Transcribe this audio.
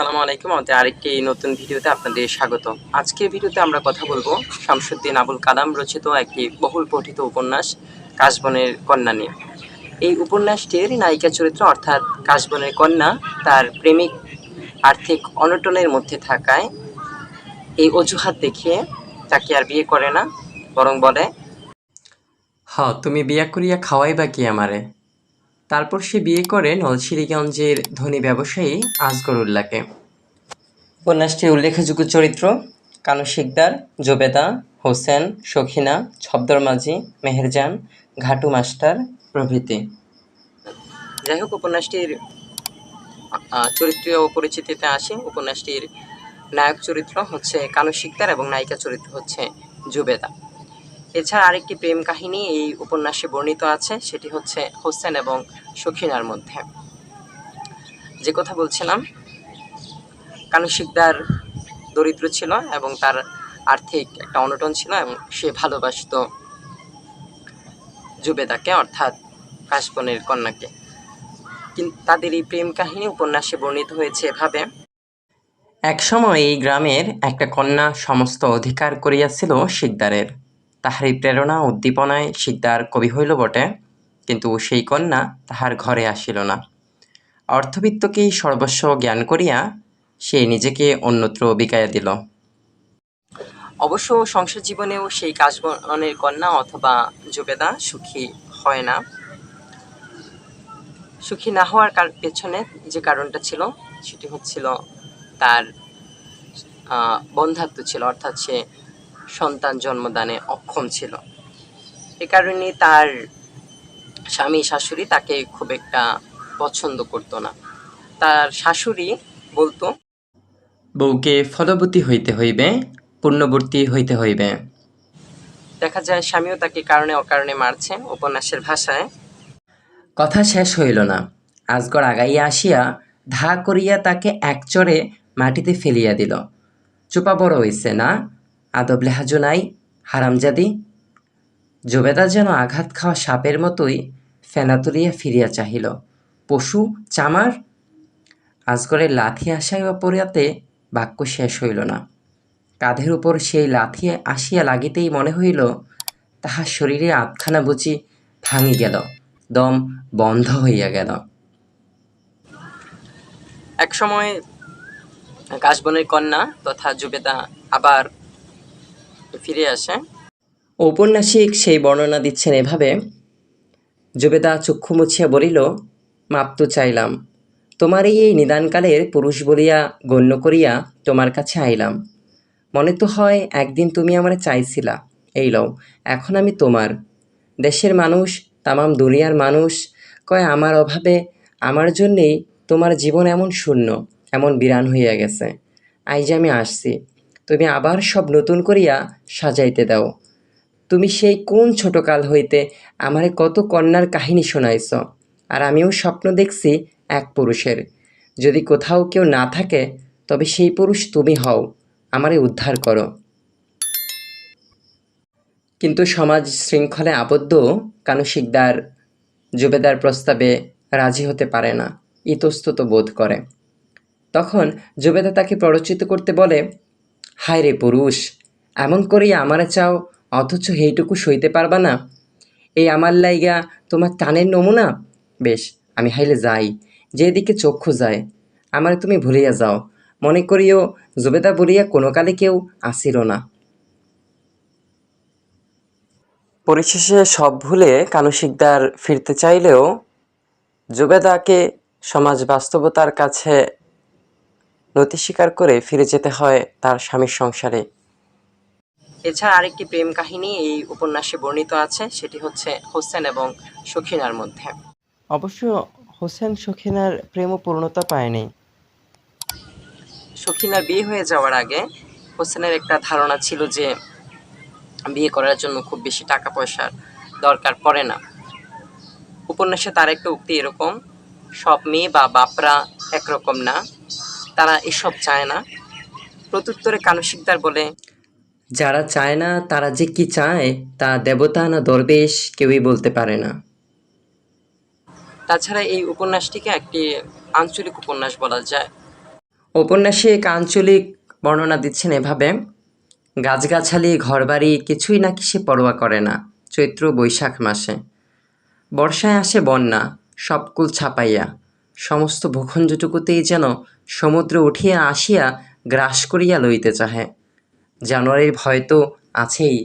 আসসালামু আলাইকুম। আমাদের আরেকটি নতুন ভিডিওতে আপনাদের স্বাগত। আজকের ভিডিওতে আমরা কথা বলব শামসুদ্দিন আবুল কালাম রচিত একটি বহুল পঠিত উপন্যাস, কাশবনের কন্যা নিয়ে। এই উপন্যাসটির নায়িকা চরিত্র অর্থাৎ কাশবনের কন্যা তার প্রেমিক আর্থিক অনটনের মধ্যে থাকায় এই অজুহাত দেখিয়ে তাকে আর বিয়ে করে না, বরং বলে, হ, তুমি বিয়া করিয়া খাওয়াই বা কি আমারে? তারপর সে বিয়ে করে নলছিরিগঞ্জের ধনী ব্যবসায়ী আসগরুল্লাহকে উপন্যাসটির উল্লেখযোগ্য চরিত্র, কানু শিকদার, জোবেদা, হোসেন, সখিনা ছবদর মাঝি, মেহেরজান, ঘাটু মাস্টার প্রভৃতি। যাই হোক, উপন্যাসটির চরিত্রীয় পরিচিতিতে আসি। উপন্যাসটির নায়ক চরিত্র হচ্ছে কানু শিকদার এবং নায়িকা চরিত্র হচ্ছে জুবেদা। এছাড়া আরেকটি প্রেম কাহিনী এই উপন্যাসে বর্ণিত আছে, সেটি হচ্ছে হোসেন এবং সখিনার মধ্যে। যে কথা বলছিলাম, কানু শিকদার দরিদ্র ছিল এবং তার আর্থিক একটা অনটন ছিল এবং সে ভালোবাসত জুবেদাকে, অর্থাৎ কাশবনের কন্যাকে। কিন্তু তাদের এই প্রেম কাহিনী উপন্যাসে বর্ণিত হয়েছে এভাবে, একসময় এই গ্রামের একটা কন্যা সমস্ত অধিকার করিয়াছিল শিকদারের। তাহারই প্রেরণা উদ্দীপনায় শিকদার কবি হইল বটে কিন্তু সেই কন্যা তাহার ঘরে আসিল না। অর্থবিত্তকেই সর্বস্ব জ্ঞান করিয়া সে নিজেকে অন্যত্র বিকাইয়া দিল। অবশ্য সংসার জীবনেও সেই কাশবনের কন্যা অথবা জুবেদা সুখী হয় না। সুখী না হওয়ার পেছনে যে কারণটা ছিল সেটি হচ্ছিল তার আহ, বন্ধাত্ব ছিল অর্থাৎ সে সন্তান জন্মদানে অক্ষম ছিল। এ কারণে তার স্বামী শাশুড়ি তাকে খুব একটা পছন্দ করতো না। তার শাশুড়ি বলতো বউকে ফলবতী হইতে হইবে পূর্ণবর্তী হইতে হইবে। দেখা যায় স্বামীও তাকে কারণে অকারণে মারছে উপন্যাসের ভাষায়। কথা শেষ হইল না। আজগর আগাইয়া আসিয়া ধা করিয়া তাকে একচরে মাটিতে ফেলিয়া দিল। চোপা বড় হইছে না? আদব লেহাজো নাই হারামজাদি জবেদা যেন আঘাত খাওয়া সাপের মতোই ফেনা তুলিয়া ফিরিয়া চাহিল। পশু, চামার আজগরের লাথি আসায় পড়িয়াতে বাক্য শেষ হইল না। কাঁধের উপর সেই লাথি আসিয়া লাগিতেই মনে হইল তাহার শরীরে আধখানা বুঝি ভাঙি গেল, দম বন্ধ হইয়া গেল। এক সময় কাশবনের কন্যা তথা জুবেদা আবার ফিরে আসে। ঔপন্যাসিক সেই বর্ণনা দিচ্ছেন এভাবে, জুবেদা চক্ষু মুছিয়া বলিল, মাপ তো চাইলাম। তোমার এই নিদানকালের পুরুষ বলিয়া গণ্য করিয়া তোমার কাছে আইলাম। মনে তো হয় একদিন তুমি আমার চাইছিলা। এই লও, এখন আমি তোমার। দেশের মানুষ, তামাম দুনিয়ার মানুষ, কয় আমার অভাবে আমার জন্যেই তোমার জীবন এমন শূন্য, এমন বিরান হইয়া গেছে। আইজ আমি আসছি। তুমি আবার সব নতুন করিয়া সাজাইতে দাও। তুমি সেই কোন ছোটকাল হইতে আমারে কত কন্যার কাহিনী শোনাইছ, আর আমিও স্বপ্ন দেখছি এক পুরুষের। যদি কোথাও কেউ না থাকে, তবে সেই পুরুষ তুমি হও, আমারে উদ্ধার করো। কিন্তু সমাজ শৃঙ্খলে আবদ্ধ কানু শিকদার জুবেদার প্রস্তাবে রাজি হতে পারে না, ইতস্তত বোধ করে। তখন জুবেদা তাকে প্ররোচিত করতে বলে হায় রে পুরুষ, এমন করেই আমারে চাও, অথচ সেইটুকু সইতে পারবা না। এই আমার লাইগা তোমার টানের নমুনা? বেশ, আমি হাইলে যাই, যেদিকে চক্ষু যায়। আমার তুমি ভুলিয়া যাও, মনে করিও জুবেদা বলিয়া কোনো কালে কেউ আসিল না। পরিশেষে সব ভুলে কানু শিকদার ফিরতে চাইলেও জুবেদাকে সমাজ বাস্তবতার কাছে নতি স্বীকার করে ফিরে যেতে হয় তার স্বামীর সংসারে। এছাড়া আরেকটি প্রেম কাহিনী এই উপন্যাসে বর্ণিত আছে সেটি হচ্ছে হোসেন এবং সখিনার মধ্যে। অবশ্য হোসেন সখিনার প্রেমও পূর্ণতা পায়নি। সখিনার বিয়ে হয়ে যাওয়ার আগে হোসেনের একটা ধারণা ছিল যে বিয়ে করার জন্য খুব বেশি টাকা পয়সার দরকার পড়ে না। উপন্যাসে তার একটা উক্তি এরকম সব মেয়ে বা বাপরা একরকম না। তারা এসব চায় না। প্রত্যুত্তরে কানু শিকদার বলে যারা চায় না তারা যে কি চায় তা দেবতা না দরবেশ কেউই বলতে পারে না। তাছাড়া এই উপন্যাসটিকে একটি আঞ্চলিক উপন্যাস বলা যায়। উপন্যাসে এক আঞ্চলিক বর্ণনা দিচ্ছেন এভাবে গাছগাছালি ঘরবাড়ি কিছুই নাকি সে পরোয়া করে না চৈত্র বৈশাখ মাসে। বর্ষায় আসে বন্যা সবকুল ছাপাইয়া সমস্ত ভূখণ্ডটুকুতেই যেন সমুদ্র উঠিয়া আসিয়া গ্রাস করিয়া লইতে চাহে। জানুয়ারির ভয় তো আছেই।